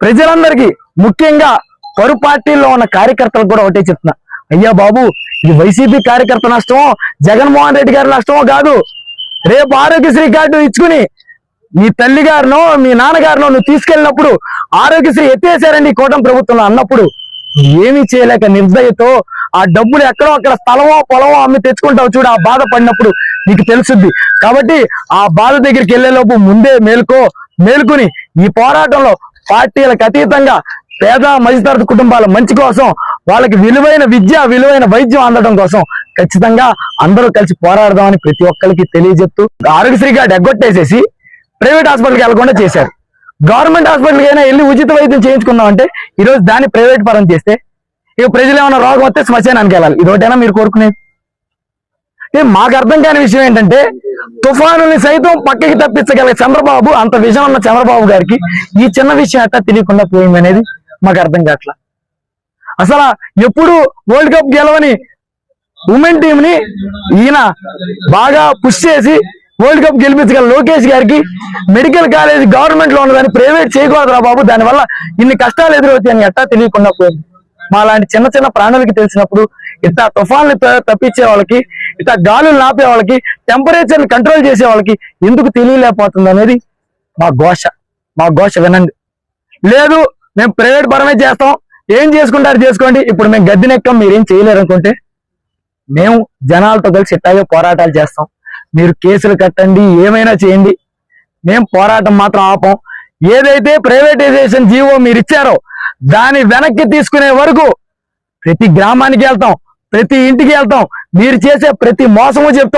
ప్రజలందరికీ ముఖ్యంగా పరు పార్టీల్లో ఉన్న కార్యకర్తలకు కూడా ఒకటే చెప్తున్నా. అయ్యా బాబు ఇది వైసీపీ కార్యకర్త నష్టమో జగన్మోహన్ రెడ్డి గారి నష్టమో కాదు. రేపు ఆరోగ్యశ్రీ కార్డు ఇచ్చుకుని మీ తల్లి గారినో మీ నాన్నగారినో నువ్వు తీసుకెళ్ళినప్పుడు ఆరోగ్యశ్రీ ఎత్తేసారండి కూటమి ప్రభుత్వంలో అన్నప్పుడు. ఏమీ చేయలేక నిర్దయతో ఆ డబ్బులు ఎక్కడో అక్కడ స్థలమో పొలమో అమ్మి తెచ్చుకుంటావు చూడు ఆ బాధ పడినప్పుడు నీకు తెలుసుద్ది. కాబట్టి ఆ బాధ దగ్గరికి వెళ్ళేలోపు ముందే మేలుకో మేల్కొని ఈ పోరాటంలో పార్టీలకు అతీతంగా పేద మధ్యతరగతి కుటుంబాల మంచి కోసం వాళ్ళకి విలువైన విద్య విలువైన వైద్యం అందడం కోసం ఖచ్చితంగా అందరూ కలిసి పోరాడదామని ప్రతి ఒక్కరికి తెలియజెప్తూ ఆరోగ్యశ్రీ కార్డు ఎగ్గొట్టేసేసి ప్రైవేట్ హాస్పిటల్కి వెళ్ళకుండా చేశారు. గవర్నమెంట్ హాస్పిటల్కి అయినా వెళ్ళి ఉచిత వైద్యం చేయించుకుందాం అంటే ఈరోజు దాన్ని ప్రైవేట్ పరం చేస్తే ఇక ప్రజలు ఏమైనా రోగం వస్తే శ్మశానానికి వెళ్ళాలి. ఇదొకటైనా మీరు కోరుకునేది? మాకు అర్థం కాని విషయం ఏంటంటే తుఫానుని సైతం పక్కకి తప్పించగల చంద్రబాబు అంత విజయం ఉన్న చంద్రబాబు గారికి ఈ చిన్న విషయం ఎట్టా తెలియకుండా పోయింది అనేది మాకు అర్థం కావట్లా. అసలు ఎప్పుడు వరల్డ్ కప్ గెలవని ఉమెన్ టీం ని ఈయన బాగా పుష్ చేసి వరల్డ్ కప్ గెలిపించగల లోకేష్ గారికి మెడికల్ కాలేజ్ గవర్నమెంట్లో ఉన్నదాన్ని ప్రైవేట్ చేయకూడదురా బాబు దానివల్ల ఇన్ని కష్టాలు ఎదురవుతాయని ఎట్టా తెలియకుండా పోయింది. మా లాంటి చిన్న చిన్న ప్రాణులకి తెలిసినప్పుడు ఇట్లా తుఫాన్లు తప్పించే వాళ్ళకి ఇట్లా గాలులు నాపే వాళ్ళకి టెంపరేచర్ కంట్రోల్ చేసే వాళ్ళకి ఎందుకు తెలియలేకపోతుంది అనేది మా ఘోష. మా ఘోష వినండి. లేదు మేము ప్రైవేట్ పరమే చేస్తాం. ఏం చేసుకుంటారు చేసుకోండి. ఇప్పుడు మేము గద్దెనెక్కం మీరేం చేయలేరు అనుకుంటే మేము జనాలతో కలిసి ఇట్టాగే పోరాటాలు చేస్తాం. మీరు కేసులు కట్టండి ఏమైనా చేయండి. మేము పోరాటం మాత్రం ఆపం. ఏదైతే ప్రైవేటైజేషన్ జీవో మీరు ఇచ్చారో దాన్ని వెనక్కి తీసుకునే వరకు ప్రతి గ్రామానికి వెళ్తాం. ప్రతి ఇంటికి వెళ్తాం. మీరు చేసే ప్రతి మోసము చెప్తాం.